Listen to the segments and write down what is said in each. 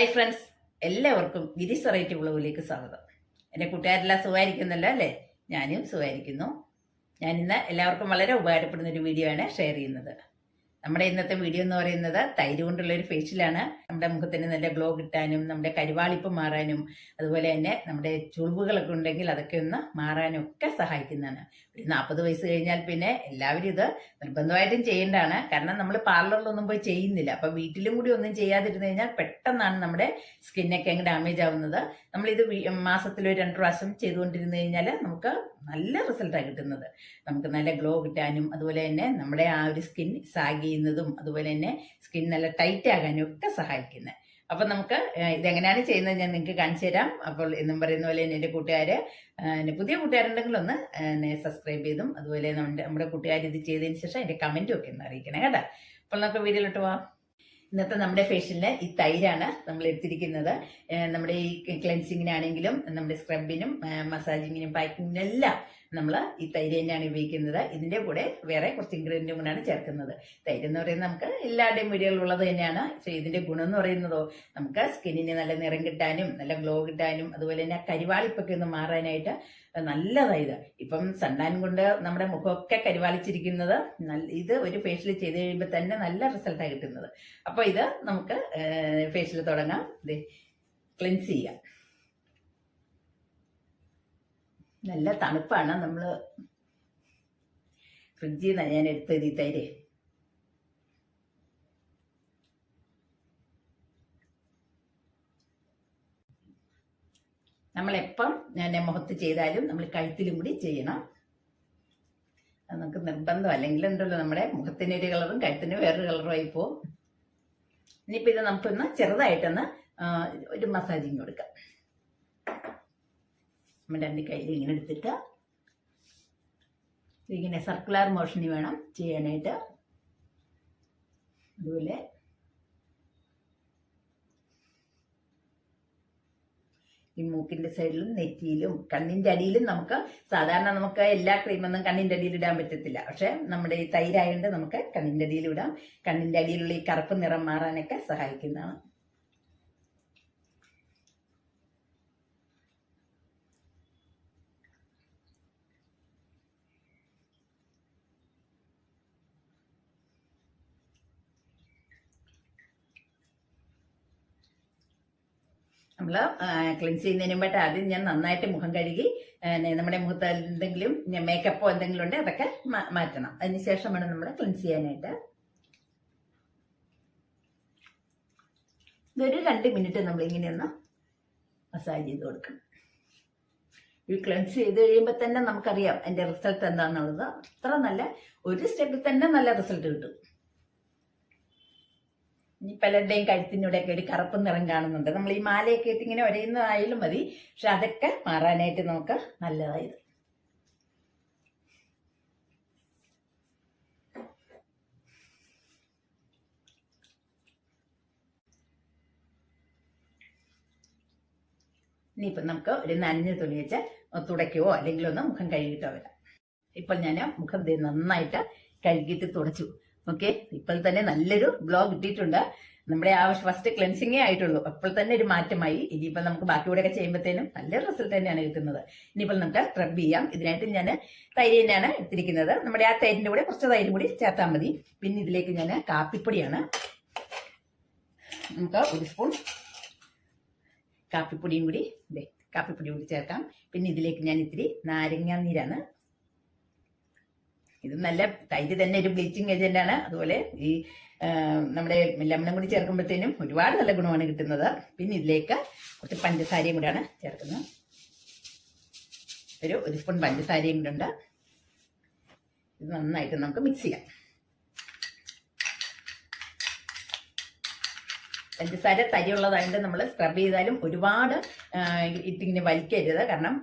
Hi friends എല്ലാവർക്കും Girish variety ബ്ലോഗിലേക്ക് സ്വാഗതം. എന്റെ കൂട്ടുകാരെല്ലാം സുഖമായിരിക്കുന്നല്ലോ അല്ലേ? ഞാനും സുഖമായിരിക്കുന്നു. ഞാനിന്ന് എല്ലാവർക്കും വളരെ ഉപകാരപ്പെടുന്ന ഒരു വീഡിയോ ആണ് ഷെയർ ചെയ്യുന്നത്. നമ്മുടെ ഇന്നത്തെ വീഡിയോ എന്ന് പറയുന്നത് തൈര് കൊണ്ടുള്ള ഒരു ഫേഷ്യലാണ് നമ്മുടെ മുഖത്തിന് നല്ല ഗ്ലോ കിട്ടാനും നമ്മുടെ കരിവാളിപ്പ് മാറാനും അതുപോലെ തന്നെ നമ്മുടെ ചുളിവുകളൊക്കെ ഉണ്ടെങ്കിൽ അതൊക്കെ ഒന്ന് മാറാനും ഒക്കെ സഹായിക്കുന്നതാണ്. ഒരു നാൽപ്പത് വയസ്സ് കഴിഞ്ഞാൽ പിന്നെ എല്ലാവരും ഇത് നിർബന്ധമായിട്ടും ചെയ്യേണ്ടതാണ്. കാരണം നമ്മൾ പാർലറിലൊന്നും പോയി ചെയ്യുന്നില്ല. അപ്പൊ വീട്ടിലും കൂടി ഒന്നും ചെയ്യാതിരുന്നു കഴിഞ്ഞാൽ പെട്ടെന്നാണ് നമ്മുടെ സ്കിന്നൊക്കെ അങ്ങ് ഡാമേജ് ആവുന്നത്. നമ്മളിത് മാസത്തിൽ ഒരു രണ്ട് പ്രാവശ്യം ചെയ്തുകൊണ്ടിരുന്നു കഴിഞ്ഞാൽ നമുക്ക് നല്ല റിസൾട്ടാണ് കിട്ടുന്നത്. നമുക്ക് നല്ല ഗ്ലോ കിട്ടാനും അതുപോലെ തന്നെ നമ്മുടെ ആ ഒരു സ്കിൻ സാഗ് ചെയ്യുന്നതും അതുപോലെ തന്നെ സ്കിൻ നല്ല ടൈറ്റ് ആകാനും ഒക്കെ സഹായിക്കുന്നത് അപ്പൊ നമുക്ക് ഇതെങ്ങനെയാണ് ചെയ്യുന്നത് ഞാൻ നിങ്ങൾക്ക് കാണിച്ചു തരാം. അപ്പോൾ എന്നും പറയുന്ന പോലെ എന്റെ എന്റെ പുതിയ കൂട്ടുകാരുണ്ടെങ്കിൽ ഒന്ന് സബ്സ്ക്രൈബ് ചെയ്തും അതുപോലെ നമ്മുടെ നമ്മുടെ കൂട്ടുകാർ ഇത് ചെയ്തതിന് ശേഷം എന്റെ കമന്റും ഒക്കെ ഒന്ന് അറിയിക്കണേ കേട്ടോ. അപ്പോൾ നമുക്ക് വീഡിയോയിലോട്ട് പോവാം. ഇന്നത്തെ നമ്മുടെ ഫേഷ്യലിന് ഈ തൈരാണ് നമ്മൾ എടുത്തിരിക്കുന്നത്. നമ്മുടെ ഈ ക്ലെൻസിങ്ങിനാണെങ്കിലും നമ്മുടെ സ്ക്രബിനും മസാജിങ്ങിനും പാക്കിങ്ങിനും എല്ലാം നമ്മൾ ഈ തൈര് തന്നെയാണ് ഉപയോഗിക്കുന്നത്. ഇതിന്റെ കൂടെ വേറെ കുറച്ച് ഇൻഗ്രീഡിയന്റും കൂടെയാണ് ചേർക്കുന്നത്. തൈര് എന്ന് പറയുന്നത് നമുക്ക് എല്ലാവരുടെയും വീടുകളിലുള്ളത് തന്നെയാണ്. പക്ഷേ ഇതിന്റെ ഗുണം എന്ന് പറയുന്നതോ നമുക്ക് സ്കിന്നിന് നല്ല നിറം കിട്ടാനും നല്ല ഗ്ലോ കിട്ടാനും അതുപോലെ തന്നെ കരിവാളിപ്പൊക്കെ ഒന്ന് മാറാനായിട്ട് നല്ലതായത്. ഇപ്പം സണ്ടാൻ കൊണ്ട് നമ്മുടെ മുഖമൊക്കെ കരിവാളിച്ചിരിക്കുന്നത് ഇത് ഒരു ഫേഷ്യൽ ചെയ്ത് കഴിയുമ്പോൾ തന്നെ നല്ല റിസൾട്ടാണ് കിട്ടുന്നത്. അപ്പോൾ ഇത് നമുക്ക് ഫേഷ്യൽ തുടങ്ങാം. ക്ലിൻസ് ചെയ്യാം. നല്ല തണുപ്പാണ് നമ്മൾ ഫ്രിഡ്ജിൽ നിന്നാണ് ഞാൻ എടുത്തത് ഈ തൈര് നമ്മളെപ്പം ഞാൻ മുഖത്ത് ചെയ്താലും നമ്മൾ കഴുത്തിലും കൂടി ചെയ്യണം. നമുക്ക് നിർബന്ധം. അല്ലെങ്കിൽ ഉണ്ടല്ലോ നമ്മുടെ മുഖത്തിന് ഒരു കളറും കഴുത്തിന് വേറൊരു കളറും ആയി പോകും ഇനിയിപ്പോൾ ഇത് നമുക്കൊന്ന് ചെറുതായിട്ടൊന്ന് ഒരു മസാജിങ് കൊടുക്കാം. നമ്മൾ രണ്ട് കയ്യിൽ ഇങ്ങനെ എടുത്തിട്ട് ഇങ്ങനെ സർക്കുലർ മോഷനിൽ വേണം ചെയ്യാനായിട്ട്. അതുപോലെ ഈ മൂക്കിന്റെ സൈഡിലും നെറ്റിയിലും കണ്ണിന്റെ അടിയിലും നമുക്ക് സാധാരണ നമുക്ക് എല്ലാ ക്രീമൊന്നും കണ്ണിന്റെ അടിയിൽ ഇടാൻ പറ്റത്തില്ല. പക്ഷെ നമ്മുടെ ഈ തൈരായതുകൊണ്ട് നമുക്ക് കണ്ണിന്റെ അടിയിൽ ഇടാം. കണ്ണിന്റെ അടിയിലുള്ള ഈ കറുപ്പ് നിറം മാറാനൊക്കെ സഹായിക്കുന്നതാണ്. നമ്മൾ ക്ലിൻസ് ചെയ്യുന്നതിന് മുമ്പായിട്ട് ആദ്യം ഞാൻ നന്നായിട്ട് മുഖം കഴുകി നമ്മുടെ മുഖത്ത് എന്തെങ്കിലും മേക്കപ്പോ എന്തെങ്കിലും ഉണ്ടെങ്കിൽ അതൊക്കെ മാറ്റണം. അതിനുശേഷം വേണം നമ്മൾ ക്ലിൻസ് ചെയ്യാനായിട്ട്. ഇതൊരു രണ്ട് മിനിറ്റ് നമ്മൾ ഇങ്ങനെയൊന്ന് മസാജ് ചെയ്ത് കൊടുക്കണം. ഈ ക്ലെൻസ് ചെയ്ത് കഴിയുമ്പോൾ തന്നെ നമുക്കറിയാം അതിന്റെ റിസൾട്ട് എന്താണെന്നുള്ളത് അത്ര നല്ല ഒരു സ്റ്റെപ്പിൽ തന്നെ നല്ല റിസൾട്ട് കിട്ടും. ഇനി പലരുടെയും കഴുത്തിനൂടെയൊക്കെ ഒരു കറുപ്പ് നിറം കാണുന്നുണ്ട്. നമ്മൾ ഈ മാലയൊക്കെ ഇട്ട് ഇങ്ങനെ ഒരയുന്നതായാലും മതി. പക്ഷെ അതൊക്കെ മാറാനായിട്ട് നമുക്ക് നല്ലതായത് ഇനിയിപ്പം നമുക്ക് ഒരു നനഞ്ഞ തുണി വെച്ച് തുടയ്ക്കുവോ? അല്ലെങ്കിൽ ഒന്ന് മുഖം കഴുകിയിട്ടോ വരാം. ഇപ്പൊ ഞാൻ മുഖം നന്നായിട്ട് കഴുകിയിട്ട് തുടച്ചു. ഓക്കെ? ഇപ്പോൾ തന്നെ നല്ലൊരു ഗ്ലോ കിട്ടിയിട്ടുണ്ട്. നമ്മുടെ ആ ഫസ്റ്റ് ക്ലെൻസിങ്ങേ ആയിട്ടുള്ളൂ. അപ്പോൾ തന്നെ ഒരു മാറ്റമായി. ഇനിയിപ്പോൾ നമുക്ക് ബാക്കി കൂടെ ഒക്കെ ചെയ്യുമ്പോഴത്തേനും നല്ല റിസൾട്ട് തന്നെയാണ് കിട്ടുന്നത്. ഇനിയിപ്പോൾ നമുക്ക് സ്ക്രബ് ചെയ്യാം. ഇതിനായിട്ട് ഞാൻ തൈര് തന്നെയാണ് എടുത്തിരിക്കുന്നത് നമ്മുടെ ആ തൈരിന്റെ കൂടെ കുറച്ച് തൈര് കൂടി ചേർത്താൽ മതി. പിന്നെ ഇതിലേക്ക് ഞാൻ കാപ്പിപ്പൊടിയാണ്. നമുക്ക് ഒരു സ്പൂൺ കാപ്പിപ്പൊടിയും കൂടി കാപ്പിപ്പൊടിയും കാപ്പിപ്പൊടി കൂടി ചേർക്കാം. പിന്നെ ഇതിലേക്ക് ഞാൻ ഇത്തിരി നാരങ്ങാ നീരാണ് ഇത് നല്ല തൈര് തന്നെ ഒരു ബ്ലീച്ചിങ് ഏജന്റാണ് അതുപോലെ ഈ നമ്മുടെ ലെമണും കൂടി ചേർക്കുമ്പോഴത്തേനും ഒരുപാട് നല്ല ഗുണമാണ് കിട്ടുന്നത്. പിന്നെ ഇതിലേക്ക് കുറച്ച് പഞ്ചസാരയും കൂടെയാണ് ചേർക്കുന്നത്. ഒരു ഒരു സ്പൂൺ പഞ്ചസാരയും കൂടെ ഉണ്ട്. ഇത് നന്നായിട്ട് നമുക്ക് മിക്സ് ചെയ്യാം. പഞ്ചസാര തരിയുള്ളതായത് നമ്മൾ സ്ക്രബ് ചെയ്താലും ഒരുപാട് ഇട്ടിങ്ങനെ വലിക്കരുത്. കാരണം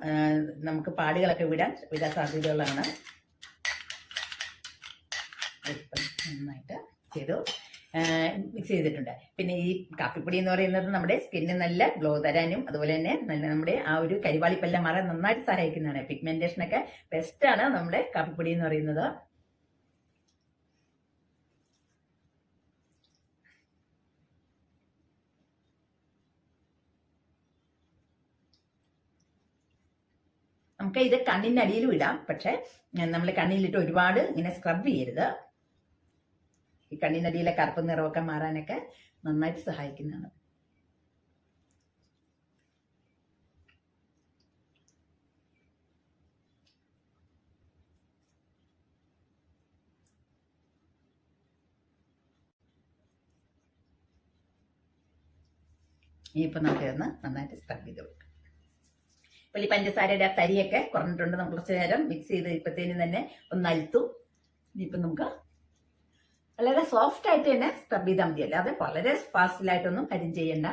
നമുക്ക് പാടുകളൊക്കെ വിടാൻ വിടാൻ സാധ്യതയുള്ളതാണ്. ഇപ്പം നന്നായിട്ട് ചെയ്തു. മിക്സ് ചെയ്തിട്ടുണ്ട്. പിന്നെ ഈ കാപ്പിപ്പൊടി എന്ന് പറയുന്നത് നമ്മുടെ സ്കിന്നിന് നല്ല ഗ്ലോ തരാനും അതുപോലെ തന്നെ നല്ല നമ്മുടെ ആ ഒരു കരിവാളിപ്പെല്ലാം മാറാൻ നന്നായിട്ട് സഹായിക്കുന്നതാണ്. പിഗ്മെന്റേഷനൊക്കെ ബെസ്റ്റാണ് നമ്മുടെ കാപ്പിപ്പൊടി എന്ന് പറയുന്നത്. നമുക്ക് ഇത് കണ്ണിന്റെ അടിയിലും ഇടാം. പക്ഷേ നമ്മൾ കണ്ണിലിട്ട് ഒരുപാട് ഇങ്ങനെ സ്ക്രബ് ചെയ്യരുത്. ഈ കണ്ണിനടിയിലെ കറുപ്പ് നിറമൊക്കെ മാറാനൊക്കെ നന്നായിട്ട് സഹായിക്കുന്നതാണ്. ഇനിയിപ്പോൾ നമുക്ക് ഇതൊന്ന് നന്നായിട്ട് സ്ക്രബ് ചെയ്ത് കൊടുക്കാം. ഇപ്പോൾ ഈ പഞ്ചസാരയുടെ ആ തരിയൊക്കെ കുറഞ്ഞിട്ടുണ്ട്. നമ്മൾ കുറച്ച് നേരം മിക്സ് ചെയ്ത് ഇപ്പത്തേനും തന്നെ ഒന്ന് അലുത്തും ഇനിയിപ്പം നമുക്ക് വളരെ സോഫ്റ്റ് ആയിട്ട് തന്നെ സ്ക്രബ് ചെയ്താൽ മതി. അല്ലാതെ വളരെ ഫാസ്റ്റിലായിട്ടൊന്നും കാര്യം ചെയ്യണ്ട.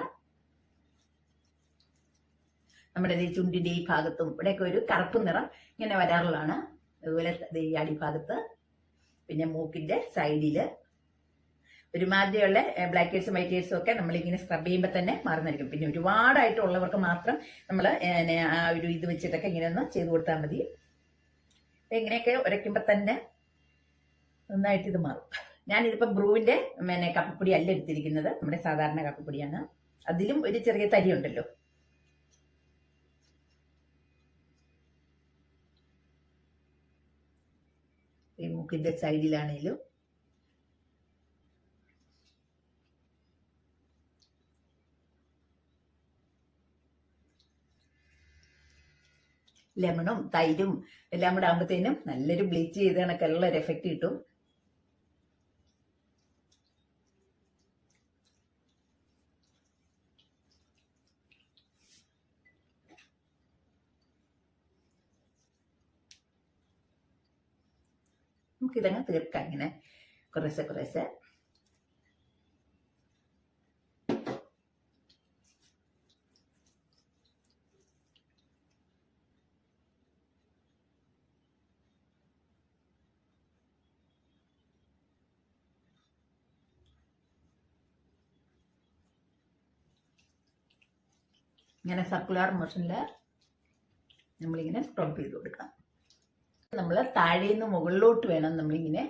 നമ്മുടെ ഈ ചുണ്ടിന്റെ ഈ ഭാഗത്തും ഇവിടെയൊക്കെ ഒരു കറുപ്പ് നിറം ഇങ്ങനെ വരാറുള്ളതാണ്. അതുപോലെ ഈ അടിഭാഗത്ത് പിന്നെ മൂക്കിന്റെ സൈഡിൽ ഒരുമാതിരിയുള്ള ബ്ലാക്ക് ഹെഡ്സും വൈറ്റ് ഹെഡ്സും ഒക്കെ നമ്മളിങ്ങനെ സ്ക്രബ് ചെയ്യുമ്പോൾ തന്നെ മാറുന്നതായിരിക്കും. പിന്നെ ഒരുപാടായിട്ടുള്ളവർക്ക് മാത്രം നമ്മൾ ആ ഒരു ഇത് വെച്ചിട്ടൊക്കെ ഇങ്ങനെ ഒന്ന് ചെയ്ത് കൊടുത്താൽ മതി. ഇങ്ങനെയൊക്കെ ഉരയ്ക്കുമ്പോൾ തന്നെ നന്നായിട്ട് ഇത് മാറും. ഞാനിതിപ്പോൾ ബ്രൂവിന്റെ പിന്നെ കപ്പപ്പൊടി അല്ല എടുത്തിരിക്കുന്നത്. നമ്മുടെ സാധാരണ കപ്പപ്പൊടിയാണ് അതിലും ഒരു ചെറിയ തരി ഉണ്ടല്ലോ. ഈ മൂക്കിന്റെ സൈഡിലാണേലും. ലെമണും തൈരും എല്ലാം കൂടെ ആകുമ്പോഴത്തേനും നല്ലൊരു ബ്ലീച്ച് ചെയ്ത് കണക്കുള്ള ഒരു എഫക്റ്റ് കിട്ടും. നമുക്കിതങ്ങ് തീർക്കാം ഇങ്ങനെ. കുറേശ്ശെ കുറേശ്ശെ. ഇങ്ങനെ സർക്കുലർ മോഷനിൽ നമ്മളിങ്ങനെ സ്ക്രബ് ചെയ്ത് കൊടുക്കാം. നമ്മൾ താഴെ നിന്ന് മുകളിലോട്ട് വേണം നമ്മളിങ്ങനെ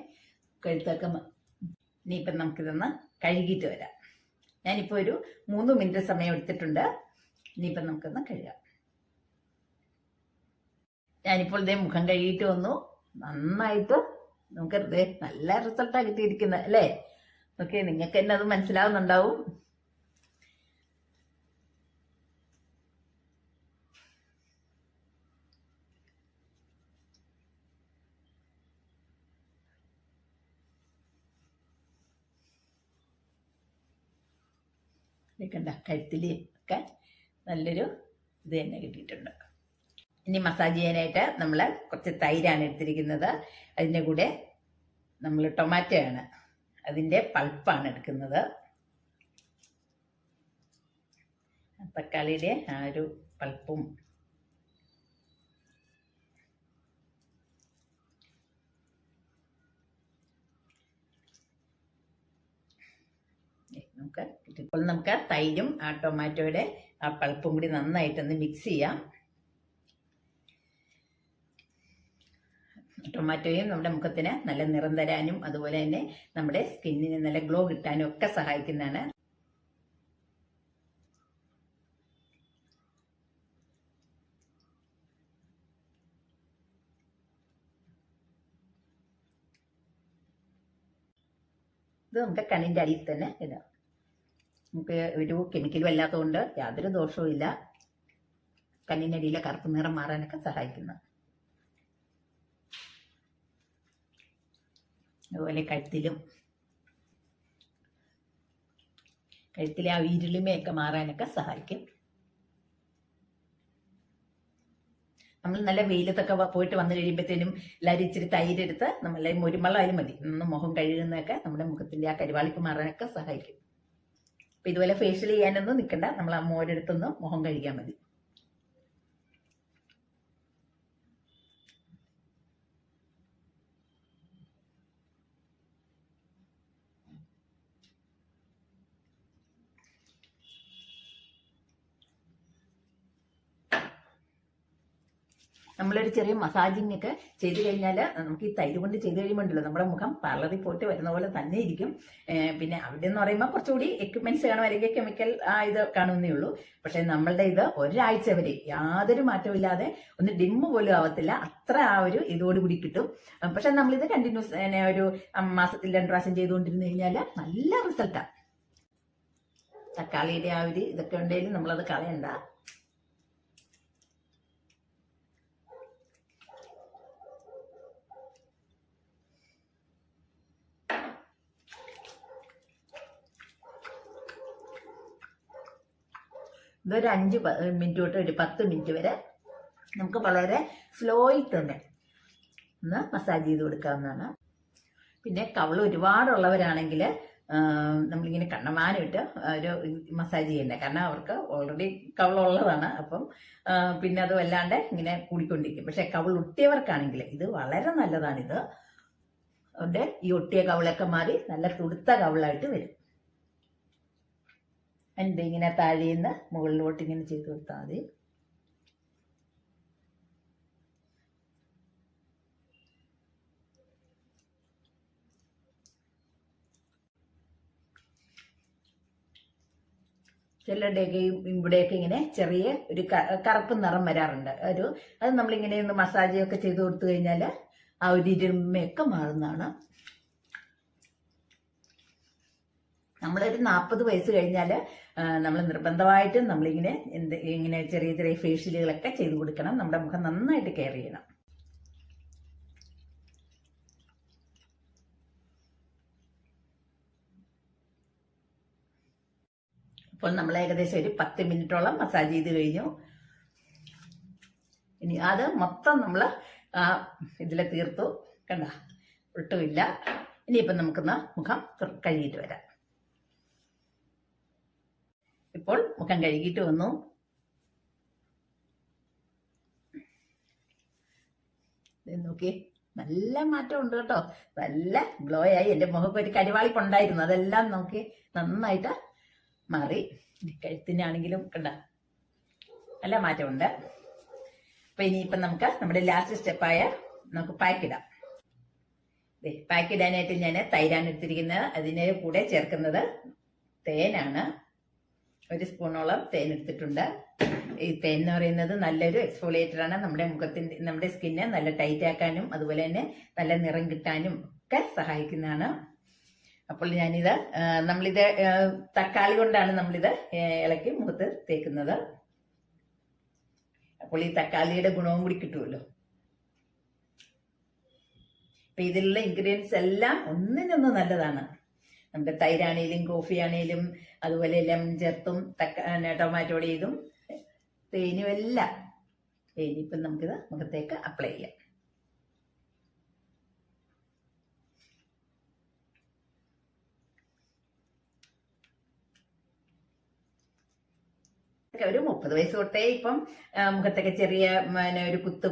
കഴുത്തൊക്കെ ഇനിയിപ്പം നമുക്കിതൊന്ന് കഴുകിയിട്ട് വരാം. ഞാനിപ്പോൾ ഒരു മൂന്ന് മിനിറ്റ് സമയം എടുത്തിട്ടുണ്ട്. ഇനിയിപ്പം നമുക്കൊന്ന് കഴുകാം. ഞാനിപ്പോൾ ഇതേ മുഖം കഴുകിയിട്ട് വന്നു. നന്നായിട്ട് നമുക്ക് നല്ല റിസൾട്ടാണ് കിട്ടിയിരിക്കുന്നത് അല്ലേ? ഓക്കെ നിങ്ങൾക്ക് തന്നെ അത് മനസ്സിലാവുന്നുണ്ടാവും. കണ്ട? കഴുത്തിൽ ഒക്കെ നല്ലൊരു ഇത് തന്നെ കിട്ടിയിട്ടുണ്ട്. ഇനി മസാജ് ചെയ്യാനായിട്ട് നമ്മൾ കുറച്ച് തൈരാണ് എടുത്തിരിക്കുന്നത്. അതിന്റെ കൂടെ നമ്മൾ ടൊമാറ്റോ ആണ്. അതിന്റെ പൾപ്പാണ് എടുക്കുന്നത്. തക്കാളിയുടെ ആ ഒരു പൾപ്പും ഇപ്പോൾ നമുക്ക് തൈരും ആ ടൊമാറ്റോയുടെ ആ പൾപ്പും കൂടി നന്നായിട്ടൊന്ന് മിക്സ് ചെയ്യാം. ടൊമാറ്റോയും നമ്മുടെ മുഖത്തിന് നല്ല നിറം തരാനും അതുപോലെ തന്നെ നമ്മുടെ സ്കിന്നിന് നല്ല ഗ്ലോ കിട്ടാനും ഒക്കെ സഹായിക്കുന്നതാണ്. ഇത് നമുക്ക് കണ്ണിന്റെ അടിയിൽ തന്നെ ഇടാം. നമുക്ക് ഒരു കെമിക്കലും അല്ലാത്തതുകൊണ്ട് യാതൊരു ദോഷവും ഇല്ല. കണ്ണിനടിയിലെ കറുപ്പ് നിറം മാറാനൊക്കെ സഹായിക്കുന്നു. അതുപോലെ കഴുത്തിലും. കഴുത്തിലെ ആ ഇരുളിമയൊക്കെ മാറാനൊക്കെ സഹായിക്കും. നമ്മൾ നല്ല വെയിലത്തൊക്കെ പോയിട്ട് വന്നു കഴിയുമ്പോഴത്തേനും എല്ലാവരും ഇച്ചിരി തൈരെടുത്ത് നമ്മളെ മുരുമളായാലും മതി. മുഖം കഴുകുന്നതൊക്കെ നമ്മുടെ മുഖത്തിന്റെ ആ കരിവാളിപ്പ് മാറാനൊക്കെ സഹായിക്കും. ഇതുപോലെ ഫേഷ്യൽ ചെയ്യാനൊന്നും നിൽക്കണ്ട നമ്മൾ ആ മോരെടുത്തൊന്ന് മുഖം കഴുകിയാൽ മതി. നമ്മളൊരു ചെറിയ മസാജിങ് ഒക്കെ ചെയ്ത് കഴിഞ്ഞാൽ നമുക്ക് ഈ തൈര് കൊണ്ട് ചെയ്ത് കഴിയുമ്പോണ്ടല്ലോ നമ്മുടെ മുഖം പാർലറിൽ പോയിട്ട് വരുന്ന പോലെ തന്നെ ഇരിക്കും. പിന്നെ അവിടെ എന്ന് പറയുമ്പോൾ കുറച്ചുകൂടി എക്യുപ്മെന്റ്സ് കാണും അല്ലെങ്കിൽ കെമിക്കൽ ഇത് കാണുന്നേ ഉള്ളൂ. പക്ഷെ നമ്മളുടെ ഇത് ഒരാഴ്ച വരെ യാതൊരു മാറ്റമില്ലാതെ ഒന്ന് ഡിമ്മ് പോലും ആവത്തില്ല. അത്ര ആ ഒരു ഇതോടുകൂടി കിട്ടും. പക്ഷെ നമ്മളിത് കണ്ടിന്യൂസ് ഒരു മാസത്തിൽ രണ്ട് പ്രാവശ്യം ചെയ്തുകൊണ്ടിരുന്നു കഴിഞ്ഞാൽ നല്ല റിസൾട്ടാണ് തക്കാളിയുടെ ആ ഒരു ഇതൊക്കെ ഉണ്ടെങ്കിലും നമ്മളത് കളയണ്ട. ഇതൊരു അഞ്ച് മിനിറ്റ് തൊട്ട് ഒരു പത്ത് മിനിറ്റ് വരെ നമുക്ക് വളരെ സ്ലോയിൽ തന്നെ ഒന്ന് മസാജ് ചെയ്ത് കൊടുക്കാവുന്നതാണ്. പിന്നെ കവൾ ഒരുപാടുള്ളവരാണെങ്കിൽ നമ്മളിങ്ങനെ കണ്ണമാനം ഇട്ട് ഒരു മസാജ് ചെയ്യണ്ടേ. കാരണം അവർക്ക് ഓൾറെഡി കവളുള്ളതാണ്. അപ്പം പിന്നെ അത് വല്ലാണ്ട് ഇങ്ങനെ കൂടിക്കൊണ്ടിരിക്കും. പക്ഷെ കവൾ ഒട്ടിയവർക്കാണെങ്കിൽ ഇത് വളരെ നല്ലതാണിത്. അതുകൊണ്ട് ഈ ഒട്ടിയ കവളൊക്കെ മാറി നല്ല തുടുത്ത കവളായിട്ട് വരും. എന്റെ ഇങ്ങനെ താഴേന്ന് മുകളിലോട്ട് ഇങ്ങനെ ചെയ്ത് കൊടുത്താൽ മതി. ചിലരുടെയൊക്കെ ഇവിടെയൊക്കെ ഇങ്ങനെ ചെറിയ ഒരു കറുപ്പ് നിറം വരാറുണ്ട്. ഒരു അത് നമ്മളിങ്ങനെ ഒന്ന് മസാജ് ഒക്കെ ചെയ്ത് കൊടുത്തു കഴിഞ്ഞാൽ ആ ഒരു ഇരുമയൊക്കെ മാറുന്നതാണ്. നമ്മളൊരു നാൽപ്പത് വയസ്സ് കഴിഞ്ഞാൽ നമ്മൾ നിർബന്ധമായിട്ടും നമ്മളിങ്ങനെ എന്ത് ഇങ്ങനെ ചെറിയ ചെറിയ ഫേഷ്യലുകളൊക്കെ ചെയ്ത് കൊടുക്കണം. നമ്മുടെ മുഖം നന്നായിട്ട് കെയർ ചെയ്യണം. അപ്പോൾ നമ്മൾ ഏകദേശം ഒരു പത്ത് മിനിറ്റോളം മസാജ് ചെയ്ത് കഴിഞ്ഞു. ഇനി അത് മൊത്തം നമ്മൾ ഇതിൽ തീർത്തു. കണ്ട? ഒട്ടുമില്ല. ഇനിയിപ്പം നമുക്കൊന്ന് മുഖം കഴുകിയിട്ട് വരാം. ഇപ്പോൾ മുഖം കഴുകിയിട്ട് വന്നു. നോക്കി നല്ല മാറ്റം ഉണ്ട് കേട്ടോ. നല്ല ഗ്ലോ ആയി എന്റെ മുഖം ഒരു കരിവാളിപ്പുണ്ടായിരുന്നു. അതെല്ലാം നോക്കി നന്നായിട്ട് മാറി. കഴുത്തിനാണെങ്കിലും കണ്ട നല്ല മാറ്റമുണ്ട്. അപ്പൊ ഇനിയിപ്പം നമുക്ക് നമ്മുടെ ലാസ്റ്റ് സ്റ്റെപ്പായ നമുക്ക് പാക്ക് ഇടാം ദേ, പാക്ക് ഇടാനായിട്ട് ഞാൻ തൈരാണ് എടുത്തിരിക്കുന്നത്. അതിന് കൂടെ ചേർക്കുന്നത് തേനാണ്. ഒരു സ്പൂണോളം തേൻ എടുത്തിട്ടുണ്ട്. ഈ തേൻ എന്ന് പറയുന്നത് നല്ലൊരു എക്സ്ഫോളിയേറ്റർ ആണ്. നമ്മുടെ മുഖത്തിന്റെ നമ്മുടെ സ്കിന്നെ നല്ല ടൈറ്റ് ആക്കാനും അതുപോലെ തന്നെ നല്ല നിറം കിട്ടാനും ഒക്കെ സഹായിക്കുന്നതാണ്. അപ്പോൾ ഞാനിത് നമ്മളിത് തക്കാളി കൊണ്ടാണ് നമ്മളിത് ഇളക്കി മുഖത്ത് തേക്കുന്നത്. അപ്പോൾ ഈ തക്കാളിയുടെ ഗുണവും കൂടി കിട്ടുമല്ലോ അപ്പൊ ഇതിലുള്ള ഇൻഗ്രീഡിയൻസ് എല്ലാം ഒന്നിനൊന്ന് നല്ലതാണ്. നമ്മുടെ തൈരാണേലും കോഫി ആണേലും അതുപോലെ ലെമൺ ചേർത്തും തക്ക ടൊമാറ്റോടെ ചെയ്തും തേനും എല്ലാം. ഇനിയിപ്പം നമുക്കിത് മുഖത്തേക്ക് അപ്ലൈ ചെയ്യാം ഒക്കെ ഒരു മുപ്പത് വയസ്സ് തൊട്ടേ ഇപ്പം മുഖത്തൊക്കെ ചെറിയ പിന്നെ ഒരു കുത്ത്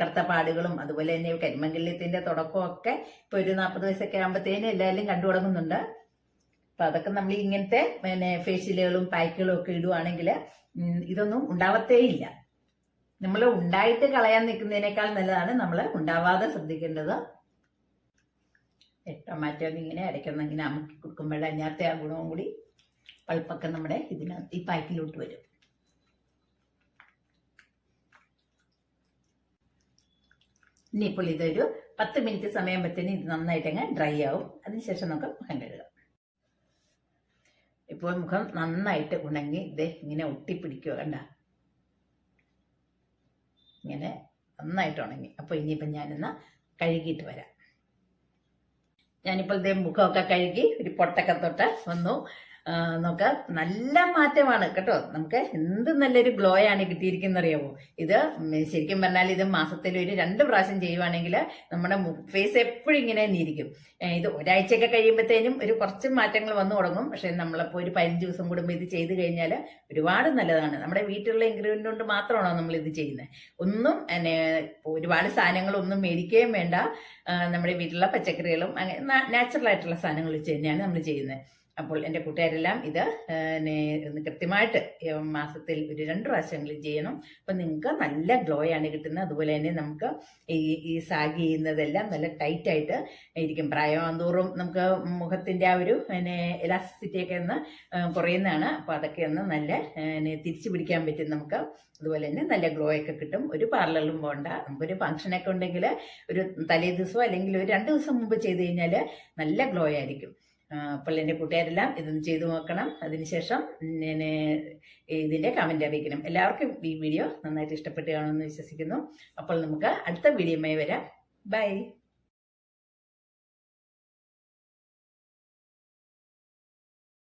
കറുത്ത പാടുകളും അതുപോലെ തന്നെ കരിമംഗല്യത്തിന്റെ തുടക്കമൊക്കെ ഇപ്പൊ ഒരു നാൽപ്പത് വയസ്സൊക്കെ ആകുമ്പോഴത്തേനും എല്ലാവരും കണ്ടു തുടങ്ങുന്നുണ്ട്. അപ്പൊ അതൊക്കെ നമ്മൾ ഇങ്ങനത്തെ പിന്നെ ഫേഷ്യലുകളും പാക്കുകളും ഒക്കെ ഇടുവാണെങ്കിൽ ഇതൊന്നും ഉണ്ടാവത്തേ ഇല്ല നമ്മൾ ഉണ്ടായിട്ട് കളയാൻ നിൽക്കുന്നതിനേക്കാൾ നല്ലതാണ് നമ്മൾ ഉണ്ടാവാതെ ശ്രദ്ധിക്കേണ്ടത്. ടൊമാറ്റോ ഇങ്ങനെ ഇടയ്ക്കൊന്ന് ഇങ്ങനെ അമുക്കി കൊടുക്കുമ്പോഴേ അതിനകത്തെ ആ ഗുണവും കൂടി പൾപ്പൊക്കെ നമ്മുടെ ഇതിനകത്ത് ഈ പാക്കിലോട്ട് വരും. ഇനിയിപ്പോൾ ഇതൊരു പത്ത് മിനിറ്റ് സമയം പറ്റുന്ന ഇത് നന്നായിട്ട് അങ്ങ് ഡ്രൈ ആവും. അതിനുശേഷം നമുക്ക് മുഖം കഴുകാം. ഇപ്പോൾ മുഖം നന്നായിട്ട് ഉണങ്ങി ഇത് ഇങ്ങനെ ഒട്ടിപ്പിടിക്കുക കണ്ട? ഇങ്ങനെ നന്നായിട്ട് ഉണങ്ങി. അപ്പോൾ ഇനിയിപ്പം ഞാനിന്ന് കഴുകിയിട്ട് വരാം. ഞാനിപ്പോൾ ഇതേ മുഖമൊക്കെ കഴുകി ഒരു പൊട്ടൊക്കെ തൊട്ട് വന്നു. ആ, നമുക്ക് നല്ല മാറ്റമാണ് കേട്ടോ. നമുക്ക് എന്ത് നല്ലൊരു ഗ്ലോ ആണ് കിട്ടിയിരിക്കുന്ന അറിയാമോ ഇത് ശരിക്കും പറഞ്ഞാൽ ഇത് മാസത്തിൽ ഒരു രണ്ട് പ്രാവശ്യം ചെയ്യുവാണെങ്കിൽ നമ്മുടെ ഫേസ് എപ്പോഴും ഇങ്ങനെ നീരിക്കും. ഇത് ഒരാഴ്ചയൊക്കെ കഴിയുമ്പോഴത്തേനും ഒരു കുറച്ച് മാറ്റങ്ങൾ വന്നു തുടങ്ങും. പക്ഷെ നമ്മളിപ്പോൾ ഒരു പതിനഞ്ച് ദിവസം കൂടുമ്പോൾ ഇത് ചെയ്ത് കഴിഞ്ഞാൽ ഒരുപാട് നല്ലതാണ്. നമ്മുടെ വീട്ടിലുള്ള ഇൻഗ്രീഡിയന്റ് കൊണ്ട് മാത്രമാണോ നമ്മൾ ഇത് ചെയ്യുന്നത്? ഒന്നും എന്നെ ഒരുപാട് സാധനങ്ങളൊന്നും മേടിക്കുകയും വേണ്ട. നമ്മുടെ വീട്ടിലുള്ള പച്ചക്കറികളും അങ്ങനെ നാച്ചുറൽ ആയിട്ടുള്ള സാധനങ്ങൾ വെച്ച് തന്നെയാണ് നമ്മൾ ചെയ്യുന്നത്. അപ്പോൾ എന്റെ കൂട്ടുകാരെല്ലാം ഇത് കൃത്യമായിട്ട് മാസത്തിൽ ഒരു രണ്ട് പ്രാവശ്യമെങ്കിലും ചെയ്യണം. അപ്പം നിങ്ങൾക്ക് നല്ല ഗ്ലോ ആണ് കിട്ടുന്നത്. അതുപോലെ തന്നെ നമുക്ക് ഈ ഈ സാഗ് ചെയ്യുന്നതെല്ലാം നല്ല ടൈറ്റായിട്ട് ഇരിക്കും. പ്രായമാകുന്തോറും നമുക്ക് മുഖത്തിന്റെ ആ ഒരു പിന്നെ ഒക്കെ ഒന്ന് കുറയുന്നതാണ്. അപ്പോൾ അതൊക്കെ ഒന്ന് നല്ല തിരിച്ചു പിടിക്കാൻ പറ്റും നമുക്ക്. അതുപോലെ തന്നെ നല്ല ഗ്ലോ ഒക്കെ കിട്ടും. ഒരു പാർലറിലും പോകണ്ട. നമുക്കൊരു ഫംഗ്ഷനൊക്കെ ഉണ്ടെങ്കിൽ ഒരു തലേ ദിവസമോ അല്ലെങ്കിൽ ഒരു രണ്ട് ദിവസം മുമ്പ് ചെയ്ത് കഴിഞ്ഞാൽ നല്ല ഗ്ലോ ആയിരിക്കും. അപ്പോൾ കൂട്ടുകാരെല്ലാം ഇതൊന്ന് ചെയ്തു നോക്കണം. അതിനുശേഷം ഞാൻ ഇതിന്റെ കമന്റ് അറിയിക്കണം. എല്ലാവർക്കും ഈ വീഡിയോ നന്നായിട്ട് ഇഷ്ടപ്പെട്ട് കാണുമെന്ന് വിശ്വസിക്കുന്നു. അപ്പോൾ നമുക്ക് അടുത്ത വീഡിയോയുമായി വരാം. ബൈ